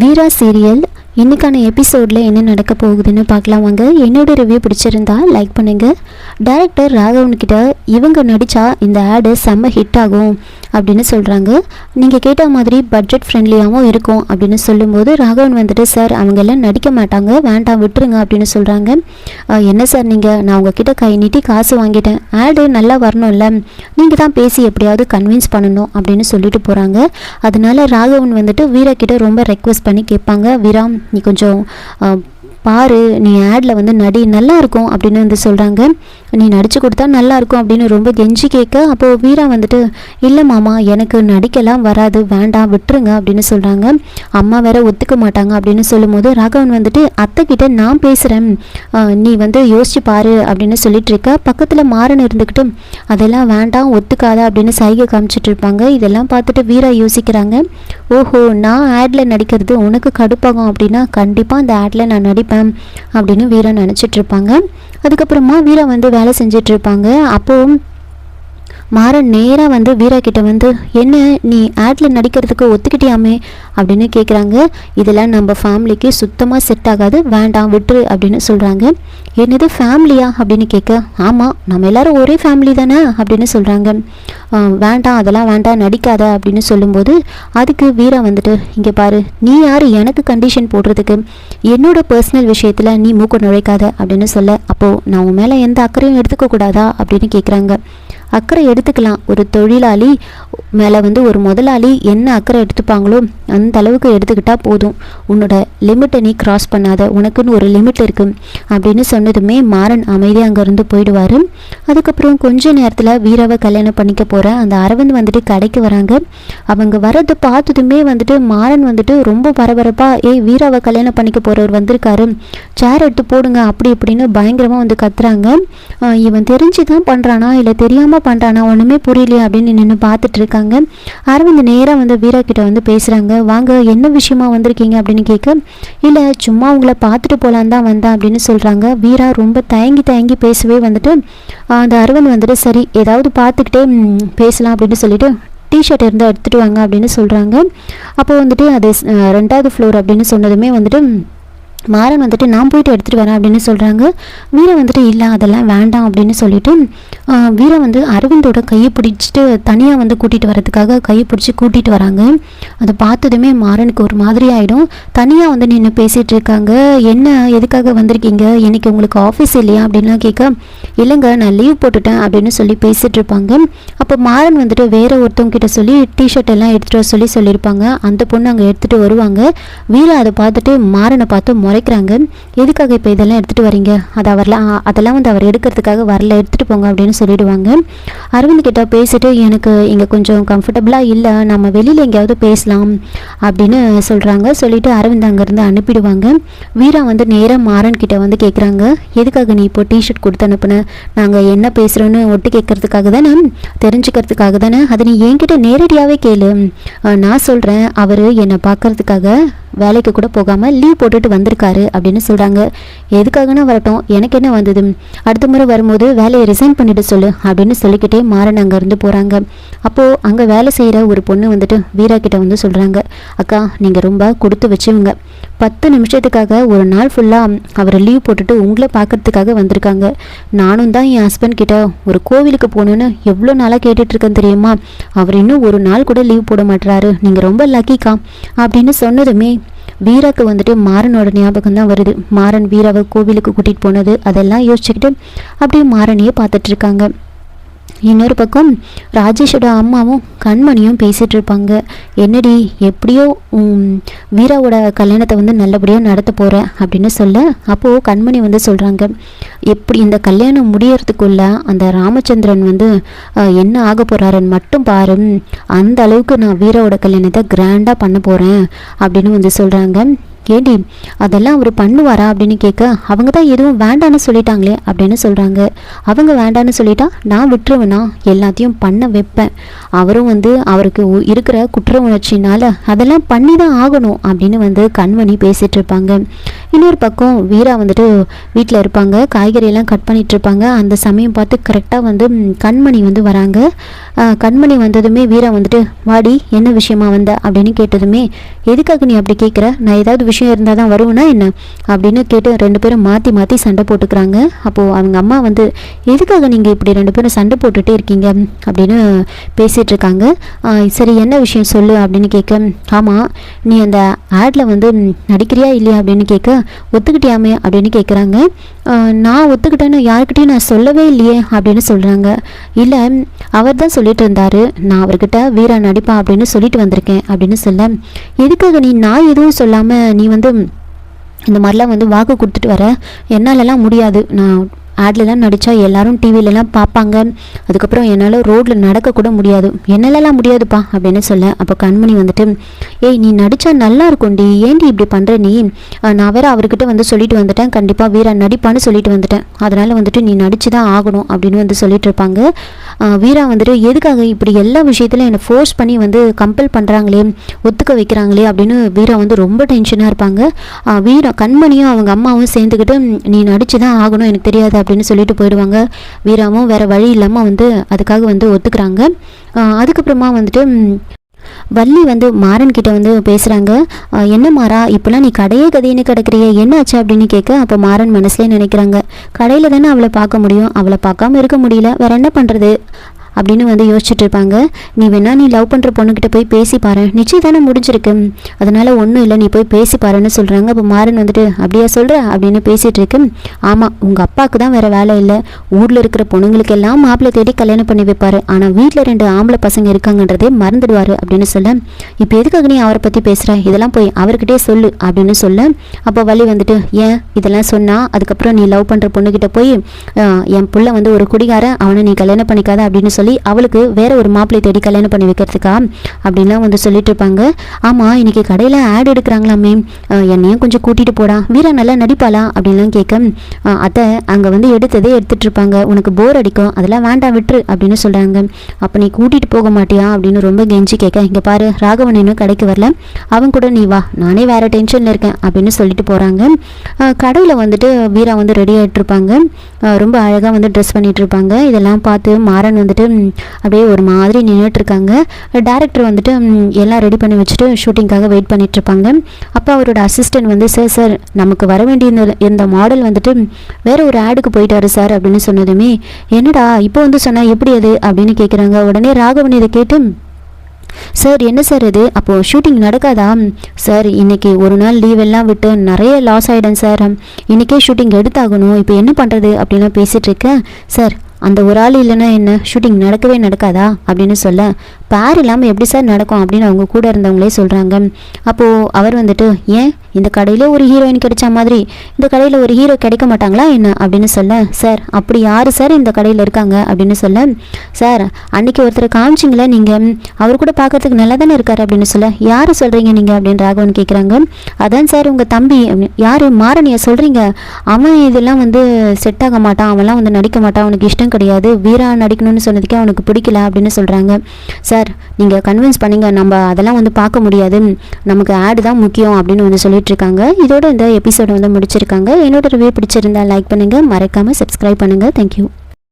வீரா serial. இன்றைக்கான எபிசோடில் என்ன நடக்க போகுதுன்னு பார்க்கலாம் வாங்க. என்னோட ரிவ்யூ பிடிச்சிருந்தா லைக் பண்ணுங்கள் டேரக்டர் ராகவன்கிட்ட இவங்க நடித்தா இந்த ஆடு செம்ம ஹிட் ஆகும். அப்படின்னு சொல்கிறாங்க நீங்கள் கேட்ட மாதிரி பட்ஜெட் ஃப்ரெண்ட்லியாகவும் இருக்கும் அப்படின்னு சொல்லும்போது ராகவன் வந்துட்டு சார் அவங்க எல்லாம் நடிக்க மாட்டாங்க வேண்டாம் விட்டுருங்க அப்படின்னு சொல்கிறாங்க என்ன சார் நீங்கள் நான் உங்ககிட்ட கை நீட்டி காசு வாங்கிட்டேன். ஆடு நல்லா வரணும்ல. நீங்கள் தான் பேசி எப்படியாவது கன்வின்ஸ் பண்ணணும் அப்படின்னு சொல்லிட்டு போகிறாங்க அதனால ராகவன் வந்துட்டு வீரா கிட்ட ரொம்ப ரெக்வஸ்ட் பண்ணி கேட்பாங்க. வீரா நீ கொஞ்சம் பாரு நீ ஆடில் வந்து நடி நல்லா இருக்கும் அப்படின்னு வந்து சொல்கிறாங்க நீ நடித்து கொடுத்தா நல்லா இருக்கும் அப்படின்னு ரொம்ப கெஞ்சி கேட்க அப்போது வீரா வந்துட்டு இல்லை மாமா எனக்கு நடிக்கலாம் வராது வேண்டாம் விட்டுருங்க அப்படின்னு சொல்கிறாங்க அம்மா வேற ஒத்துக்க மாட்டாங்க அப்படின்னு சொல்லும்போது ராகவன் வந்துட்டு அத்தை கிட்ட நான் பேசுகிறேன் நீ வந்து யோசிச்சு பாரு அப்படின்னு சொல்லிட்டு இருக்க. பக்கத்தில் மாறன் இருந்துக்கிட்டு அதெல்லாம் வேண்டாம் ஒத்துக்காத அப்படின்னு சைகை காமிச்சிட்டு இருப்பாங்க. இதெல்லாம் பார்த்துட்டு வீரா யோசிக்கிறாங்க. ஓஹோ நான் ஆடில் நடிக்கிறது உனக்கு கடுப்பாகும் அப்படின்னா கண்டிப்பாக அந்த ஆடில் நான் நடிப்பேன். அப்படின்னு வீரா நினச்சிட்ருப்பாங்க அதுக்கப்புறமா வீரா வந்து வேலை செஞ்சுட்டு இருப்பாங்க. மாறன் நேராக வந்து வீரா கிட்ட வந்து என்ன நீ ஆட்ல நடிக்கிறதுக்கு ஒத்துக்கிட்டியாமே? அப்படின்னு கேட்குறாங்க இதெல்லாம் நம்ம ஃபேமிலிக்கு சுத்தமாக செட் ஆகாது. வேண்டாம் விட்டுரு அப்படின்னு சொல்கிறாங்க என்னது ஃபேமிலியா அப்படின்னு கேட்க ஆமாம் நம்ம எல்லாரும் ஒரே ஃபேமிலி தானே? அப்படின்னு சொல்கிறாங்க வேண்டாம் அதெல்லாம் வேண்டாம் நடிக்காத அப்படின்னு சொல்லும்போது அதுக்கு வீரா வந்துட்டு இங்கே பாரு நீ யார்? எனக்கு கண்டிஷன் போடுறதுக்கு. என்னோட பர்சனல் விஷயத்தில் நீ மூக்க நுழைக்காத அப்படின்னு சொல்ல அப்போது நான் உன் மேலே எந்த அக்கறையும் எடுத்துக்க கூடாதா? அப்படின்னு கேட்குறாங்க அக்கறை எடுத்துக்கலாம். ஒரு தொழிலாளி மேலே வந்து ஒரு முதலாளி என்ன அக்கறை எடுத்துப்பாங்களோ அந்த அளவுக்கு எடுத்துக்கிட்டால் போதும். உன்னோட லிமிட்டை நீ கிராஸ் பண்ணாத. உனக்குன்னு ஒரு லிமிட் இருக்குது அப்படின்னு சொன்னதுமே மாறன் அமைதியாக அங்கேருந்து போயிடுவார். அதுக்கப்புறம் கொஞ்ச நேரத்தில் வீராவை கல்யாணம் பண்ணிக்க போகிற அந்த அரவிந்த் வந்துட்டு கடைக்கு வராங்க. அவங்க வரதை பார்த்ததுமே வந்துட்டு மாறன் வந்துட்டு ரொம்ப பரபரப்பாக ஏய் வீராவை கல்யாணம் பண்ணிக்க போகிறவர் வந்திருக்காரு. சேர் எடுத்து போடுங்க. அப்படி இப்படின்னு பயங்கரமாக வந்து கத்துறாங்க. இவன் தெரிஞ்சு தான் பண்ணுறானா இல்லை தெரியாமல் பண்ணுறானா ஒன்றுமே புரியலையே அப்படின்னு நின்று பார்த்துட்டு இருக்காங்க. அரவிந்த் நேராக வந்து வீரா கிட்ட வந்து பேசுகிறாங்க வாங்க என்ன விஷயமா வந்திருக்கீங்க? அப்படின்னு கேட்க இல்லை சும்மா உங்களை பார்த்துட்டு போகலான் தான் வந்தேன் அப்படின்னு சொல்கிறாங்க வீரா ரொம்ப தயங்கி தயங்கி பேசவே வந்துட்டு அந்த அரவிந்த் வந்துட்டு சரி ஏதாவது பார்த்துக்கிட்டே பேசலாம் அப்படின்னு சொல்லிட்டு டிஷர்ட் இருந்தால் எடுத்துகிட்டு வாங்க அப்படின்னு சொல்கிறாங்க அப்போது வந்துட்டு அது ரெண்டாவது ஃப்ளோர் அப்படின்னு சொன்னதுமே வந்துட்டு மாறன் வந்துட்டு நான் போயிட்டு எடுத்துகிட்டு வரேன் அப்படின்னு சொல்கிறாங்க வீரன் வந்துட்டு இல்லை அதெல்லாம் வேண்டாம் அப்படின்னு சொல்லிட்டு ஆஹ், வீரன் வந்து அரவிந்தோட கையை பிடிச்சிட்டு தனியாக வந்து கூட்டிகிட்டு வரதுக்காக கையை பிடிச்சி கூட்டிகிட்டு வராங்க. அதை பார்த்ததுமே மாறனுக்கு ஒரு மாதிரி ஆகிடும் தனியாக வந்து நின்று பேசிகிட்டு இருக்காங்க. என்ன எதுக்காக வந்திருக்கீங்க? இன்னைக்கு உங்களுக்கு ஆஃபீஸ் இல்லையா? அப்படின்லாம் கேட்க இல்லைங்க நான் லீவ் போட்டுட்டேன் அப்படின்னு சொல்லி பேசிகிட்டு இருப்பாங்க. அப்போ மாறன் வந்துட்டு வேற ஒருத்தவங்க கிட்ட சொல்லி டிஷர்ட் எல்லாம் எடுத்துகிட்டு வர சொல்லி சொல்லியிருப்பாங்க. அந்த பொண்ணு அங்கே எடுத்துகிட்டு வருவாங்க. வீரா அதை பார்த்துட்டு மாறனை பார்த்து முறைக்கிறாங்க. எதுக்காக இப்போ இதெல்லாம் எடுத்துகிட்டு வரீங்க? அது அவர்லாம் அதெல்லாம் வந்து அவர் எடுக்கிறதுக்காக வரல எடுத்துகிட்டு போங்க அப்படின்னு சொல்லிடுவாங்க. அரவிந்த் கிட்ட பேசிட்டு எனக்கு இங்கே கொஞ்சம் கம்ஃபர்டபுளாக இல்லை நம்ம வெளியில் எங்கேயாவது பேசலாம் அப்படின்னு சொல்கிறாங்க சொல்லிவிட்டு அரவிந்த் அங்கேருந்து அனுப்பிடுவாங்க. வீரா வந்து நேராக மாறன் கிட்ட வந்து கேட்குறாங்க எதுக்காக நீ இப்போ டிஷர்ட் கொடுத்து அனுப்புன? நாங்கள் என்ன பேசுகிறோன்னு ஒட்டு கேட்கறதுக்காக தானே? தெரிஞ்சுக்கிறதுக்காக தானே? அதை நீ என்கிட்ட நேரடியாகவே கேளு. நான் சொல்கிறேன் அவர் என்னை பார்க்கறதுக்காக வேலைக்கு கூட போகாமல் லீவ் போட்டுட்டு வந்திருக்காரு அப்படின்னு சொல்கிறாங்க எதுக்காகனா வரட்டும் எனக்கு என்ன வந்தது? அடுத்த முறை வரும்போது வேலையை ரிசைன் பண்ணிட்டு சொல்லு அப்படின்னு சொல்லிக்கிட்டே மாறன் அங்கேருந்து போகிறாங்க அப்போது அங்கே வேலை செய்கிற ஒரு பொண்ணு வந்துட்டு வீரா கிட்ட வந்து சொல்கிறாங்க அக்கா நீங்கள் ரொம்ப கொடுத்து வச்சவங்க. பத்து நிமிஷத்துக்காக ஒரு நாள் ஃபுல்லாக அவரை லீவ் போட்டுட்டு உங்களை பார்க்கறதுக்காக வந்திருக்காங்க. நானும் தான் என் ஹஸ்பண்ட் கிட்ட ஒரு கோவிலுக்கு போகணுன்னு எவ்வளோ நாளாக கேட்டுட்ருக்கேன் தெரியுமா? அவர் இன்னும் ஒரு நாள் கூட லீவ் போட மாட்டுறாரு நீங்கள் ரொம்ப லக்கிக்கா அப்படின்னு சொன்னதுமே வீராக்கு வந்துட்டு மாறனோட ஞாபகம் தான் வருது. மாறன் வீராவை கோவிலுக்கு கூட்டிகிட்டு போனது அதெல்லாம் யோசிச்சுக்கிட்டு அப்படியே மாறனையே பார்த்துட்டு இருக்காங்க. இன்னொரு பக்கம் ராஜேஷோட அம்மாவும் கண்மணியும் பேசிகிட்டு இருப்பாங்க. என்னடி எப்படியோ வீராவோட கல்யாணத்தை வந்து நல்லபடியாக நடத்த போகிறேன் அப்படின்னு சொல்ல அப்போது கண்மணி வந்து சொல்கிறாங்க எப்படி இந்த கல்யாணம் முடியறதுக்குள்ள அந்த ராமச்சந்திரன் வந்து என்ன ஆக போகிறாருன்னு மட்டும் பாரு அந்த அளவுக்கு நான் வீரோட கல்யாணத்தை கிராண்டாக பண்ண போகிறேன் அப்படின்னு வந்து சொல்கிறாங்க ஏண்டி அதெல்லாம் அவர் பண்ணுவாரா? அப்படின்னு கேட்க அவங்க தான் எதுவும் வேண்டான்னு சொல்லிட்டாங்களே அப்படின்னு சொல்கிறாங்க அவங்க வேண்டான்னு சொல்லிட்டா நான் விட்டுருவேனா? எல்லாத்தையும் பண்ண வைப்பேன். அவரும் வந்து அவருக்கு இருக்கிற குற்ற உணர்ச்சினால அதெல்லாம் பண்ணி தான் ஆகணும் அப்படின்னு வந்து கண்மணி பேசிட்டு இருப்பாங்க. இன்னொரு பக்கம் வீரா வந்துட்டு வீட்டில் இருப்பாங்க. காய்கறியெல்லாம் கட் பண்ணிட்டு இருப்பாங்க. அந்த சமயம் பார்த்து கரெக்டாக வந்து கண்மணி வந்து வராங்க. கண்மணி வந்ததுமே வீரா வந்துட்டு வாடி என்ன விஷயமா வந்த? அப்படின்னு கேட்டதுமே எதுக்காக நீ அப்படி கேட்குற நான் ஏதாவது விஷயம் இருந்தால் தான் வருவேனா என்ன? அப்படின்னு கேட்டு ரெண்டு பேரும் மாற்றி மாற்றி சண்டை போட்டுக்கிறாங்க. அப்போது அவங்க அம்மா வந்து எதுக்காக நீங்கள் இப்படி ரெண்டு பேரும் சண்டை போட்டுகிட்டே இருக்கீங்க? அப்படின்னு பேசிகிட்டு இருக்காங்க சரி என்ன விஷயம் சொல்லு? அப்படின்னு கேட்க ஆமாம் நீ அந்த ஆடில் வந்து நடிக்கிறியா இல்லையா? அப்படின்னு கேட்க ஒத்துக்கிட்டியாமே? அப்படின்னு கேட்குறாங்க. நான் ஒத்துக்கிட்டேன்னு யாருக்கிட்டையும் நான் சொல்லவே இல்லையே அப்படின்னு சொல்கிறாங்க இல்லை அவர் தான் சொல்லிட்டு இருந்தாரு. நான் அவர்கிட்ட வீரா நடிப்பா அப்படின்னு சொல்லிட்டு வந்திருக்கேன் அப்படின்னு சொல்ல எதுக்காக நீ நான் எதுவும் சொல்லாமல் நீ வந்து இந்த மாதிரிலாம் வந்து வாக்கு கொடுத்துட்டு வர என்னாலலாம் முடியாது. நான் ஆட்லலாம் நடித்தா எல்லாரும் டிவிலலாம் பார்ப்பாங்க அதுக்கப்புறம் என்னால் ரோட்டில் நடக்கக்கூட முடியாது. என்னாலலாம் முடியாதுப்பா அப்படின்னு சொல்ல அப்போ கண்மணி வந்துட்டு ஏய் நீ நடித்தா நல்லா இருக்கும்டி ஏன்டி இப்படி பண்ணுற நீ? நான் வேற அவர்கிட்ட வந்து சொல்லிட்டு வந்துட்டேன். கண்டிப்பாக வீரா நடிப்பான்னு சொல்லிட்டு வந்துட்டேன். அதனால் வந்துட்டு நீ நடிச்சு தான் ஆகணும் அப்படின்னு வந்து சொல்லிட்டு இருப்பாங்க. வீரா வந்துட்டு எதுக்காக இப்படி எல்லா விஷயத்திலும் என்னை ஃபோர்ஸ் பண்ணி வந்து கம்பல் பண்ணுறாங்களே ஒத்துக்க வைக்கிறாங்களே? அப்படின்னு வீரா வந்து ரொம்ப டென்ஷனாக இருப்பாங்க. வீரா கண்மணியும் அவங்க அம்மாவும் சேர்ந்துக்கிட்டு நீ நடிச்சு தான் ஆகணும் எனக்கு தெரியாது அப்படின்னு சொல்லிட்டு போயிடுவாங்க. வீராவும் வேறு வழி இல்லாமல் வந்து அதுக்காக வந்து ஒத்துக்கிறாங்க. அதுக்கப்புறமா வந்துட்டு வள்ளி வந்து மாறன் கிட்ட வந்து பேசுகிறாங்க என்ன மாறா இப்போலாம் நீ கடையே கதையின்னு கிடக்கிறிய என்ன ஆச்சு அப்படின்னு கேட்க அப்போ மாறன் மனசுலேயே நினைக்கிறாங்க. கடையில் தானே அவளை பார்க்க முடியும். அவளை பார்க்காம இருக்க முடியல. வேற என்ன பண்ணுறது அப்படின்னு வந்து யோசிச்சுட்டு இருப்பாங்க. நீ வேணா நீ லவ் பண்ணுற பொண்ணுக்கிட்ட போய் பேசி பாரு. நிச்சயதானே முடிஞ்சிருக்கு. அதனால் ஒன்றும் இல்லை நீ போய் பேசி பாருன்னு சொல்கிறாங்க அப்போ மாறன் வந்துட்டு அப்படியா சொல்கிற அப்படின்னு பேசிகிட்டு இருக்கு. ஆமாம் உங்கள் அப்பாவுக்கு தான் வேற வேலை இல்லை. ஊரில் இருக்கிற பொண்ணுங்களுக்கு எல்லாம் மாப்பிள்ளை தேடி கல்யாணம் பண்ணி வைப்பார். ஆனால் வீட்டில் ரெண்டு ஆம்பளை பசங்க இருக்காங்கன்றதே மறந்துடுவார் அப்படின்னு சொல்ல இப்போ எதுக்காக நீ அவரை பற்றி பேசுகிற இதெல்லாம் போய் அவர்கிட்டே சொல்லு அப்படின்னு சொல்ல அப்போ வழி வந்துட்டு ஏன் இதெல்லாம் சொன்னால் அதுக்கப்புறம் நீ லவ் பண்ணுற பொண்ணுக்கிட்ட போய் என் புள்ள வந்து ஒரு குடிகார அவனை நீ கல்யாணம் பண்ணிக்காத அப்படின்னு சொல்லி அவளுக்கு வேற ஒரு மாப்பிள்ளை தேடி கல்யாணம் பண்ணி வைக்கிறதுக்கா அப்படின்லாம் வந்து சொல்லிட்டு இருப்பாங்க. ஆமாம் இன்னைக்கு கடையில் ஆட் எடுக்கிறாங்களாமே. என்னையும் கொஞ்சம் கூட்டிகிட்டு போடா. வீரா நல்லா நடிப்பாளா? அப்படின்லாம் கேட்க அத்தை அங்கே வந்து எடுத்ததே எடுத்துட்டு இருப்பாங்க. உனக்கு போர் அடிக்கும். அதெல்லாம் வேண்டாம் விட்டுரு அப்படின்னு சொல்கிறாங்க அப்போ நீ கூட்டிகிட்டு போக மாட்டியா? அப்படின்னு ரொம்ப கெஞ்சி கேட்க இங்கே பாரு ராகவன் இன்னும் கடைக்கு வரல. அவன் கூட நீ வா. நானே வேற டென்ஷனில் இருக்கேன் அப்படின்னு சொல்லிட்டு போகிறாங்க கடையில் வந்துட்டு வீரா வந்து ரெடி ஆகிட்டு இருப்பாங்க. ரொம்ப அழகாக வந்து ட்ரெஸ் பண்ணிட்டு இருப்பாங்க. இதெல்லாம் பார்த்து மாறன் வந்துட்டு அப்படியே ஒரு மாதிரி நின்றுட்டுருக்காங்க டேரக்டர் வந்துட்டு எல்லாம் ரெடி பண்ணி வச்சுட்டு ஷூட்டிங்காக வெயிட் பண்ணிகிட்ருப்பாங்க அப்போ அவரோட அசிஸ்டன்ட் வந்து சார் சார் நமக்கு வர வேண்டிய இந்த- மாடல் வந்துட்டு வேறு ஒரு ஆடுக்கு போயிட்டாரு சார் அப்படின்னு சொன்னதுமே என்னடா இப்போ வந்து சொன்னால் எப்படி அது? அப்படின்னு கேட்குறாங்க உடனே ராகவன் இதை கேட்டு சார் என்ன சார் இது? அப்போது ஷூட்டிங் நடக்காதா? சார் இன்னைக்கு ஒரு நாள் லீவ் எல்லாம் விட்டு நிறைய லாஸ் ஆகிடும் சார் இன்றைக்கே ஷூட்டிங் எடுத்தாகணும். இப்போ என்ன பண்ணுறது அப்படின்லாம் பேசிகிட்டு இருக்கேன் சார் அந்த ஒரு ஆள் இல்லைன்னா என்ன? ஷூட்டிங் நடக்கவே நடக்காதா? அப்படின்னு சொல்ல பேர் இல்லாமல் எப்படி சார் நடக்கும்? அப்படின்னு அவங்க கூட இருந்தவங்களே சொல்கிறாங்க அப்போது அவர் வந்துட்டு ஏன்? இந்த கடையில் ஒரு ஹீரோயின் கிடைச்ச மாதிரி. இந்த கடையில் ஒரு ஹீரோ கிடைக்க மாட்டாங்களா என்ன? அப்படின்னு சொல்ல சார் அப்படி யார் சார் இந்த கடையில் இருக்காங்க? அப்படின்னு சொல்ல சார் அன்னைக்கு ஒருத்தர் காமிச்சிங்களே நீங்கள் அவர் கூட பார்க்கறதுக்கு நல்லா தானே இருக்கார்? அப்படின்னு சொல்ல யார் சொல்கிறீங்க நீங்கள் அப்படின்னு ராகவன் கேட்குறாங்க அதான் சார் உங்கள் தம்பி. யார்? மாறனியா சொல்கிறீங்க அவன் இதெல்லாம் வந்து செட் ஆக மாட்டான். அவன்லாம் வந்து நடிக்க மாட்டான். அவனுக்கு இஷ்டம் கிடையாது. வீரா நடிக்கணும்னு சொன்னதுக்கே அவனுக்கு பிடிக்கல அப்படின்னு சொல்கிறாங்க சார் நீங்கள் கன்வின்ஸ் பண்ணீங்க. நம்ம அதெல்லாம் வந்து பார்க்க முடியாது. நமக்கு ஆடு தான் முக்கியம் அப்படின்னு வந்து சொல்லிட்டு இருக்காங்க. இதோட இந்த எபிசோட வந்து முடிச்சிருக்காங்க. என்னோட ரிவ்யூ பிடிச்சிருந்தா லைக் பண்ணுங்கள் மறக்காமல் சப்ஸ்கிரைப் பண்ணுங்கள் தேங்க்யூ